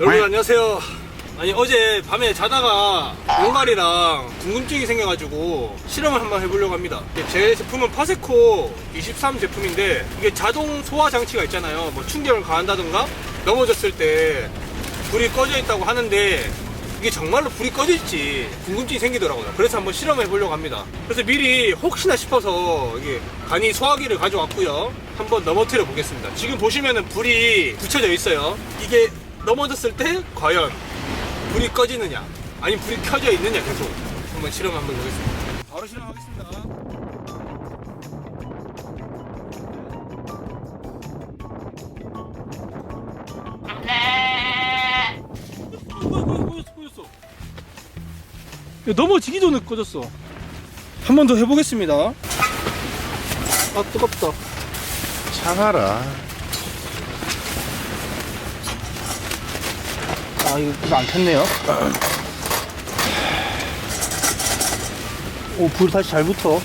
여러분 안녕하세요. 아니 어제 밤에 자다가 용갈이랑 궁금증이 생겨가지고 실험을 한번 해보려고 합니다. 제 제품은 파세코 23 제품인데 이게 자동 소화 장치가 있잖아요. 뭐 충격을 가한다던가 넘어졌을 때 불이 꺼져 있다고 하는데 이게 정말로 불이 꺼질지 궁금증이 생기더라고요. 그래서 한번 실험해 보려고 합니다. 그래서 미리 혹시나 싶어서 이게 간이 소화기를 가져왔고요. 한번 넘어뜨려 보겠습니다. 지금 보시면은 불이 붙여져 있어요. 이게 넘어졌을 때 과연 불이 꺼지느냐 아니면 불이 켜져 있느냐 계속 한번 실험 한번 보겠습니다. 바로 실험하겠습니다. 넘어지기 전에 꺼졌어. 한 번 더 해보겠습니다. 아 뜨겁다. 차가라. 아 이거 불 안 켰네요. 오불 다시 잘 붙어.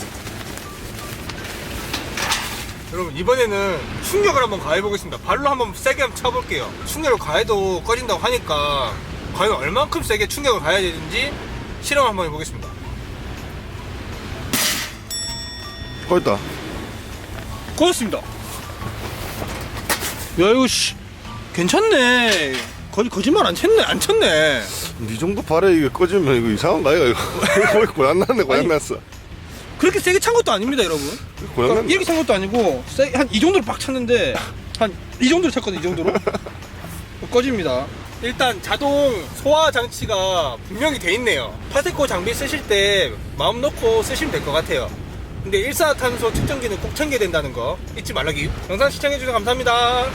여러분 이번에는 충격을 한번 가해보겠습니다. 발로 한번 세게 한번 쳐볼게요. 충격을 가해도 꺼진다고 하니까 과연 얼만큼 세게 충격을 가해야 되는지 실험 한번 해보겠습니다. 꺼졌다. 꺼졌습니다. 야 이거 씨 괜찮네. 거, 거짓말 안 쳤네 안 쳤네. 니 정도 발에 이게 꺼지면 이거 이상한 거 아이가 이거. 거의 고장 났네 고장났어. 그렇게 세게 찬 것도 아닙니다 여러분. 그러니까. 이렇게 찬 것도 아니고 한 이 정도로 빡 찼는데 한 이 정도로 찼거든요 이 정도로 꺼집니다 일단 자동 소화 장치가 분명히 돼 있네요 파세코 장비 쓰실 때 마음 놓고 쓰시면 될 것 같아요 근데 일산화탄소 측정기는 꼭 챙겨야 된다는 거 잊지 말라기 영상 시청해주셔서 감사합니다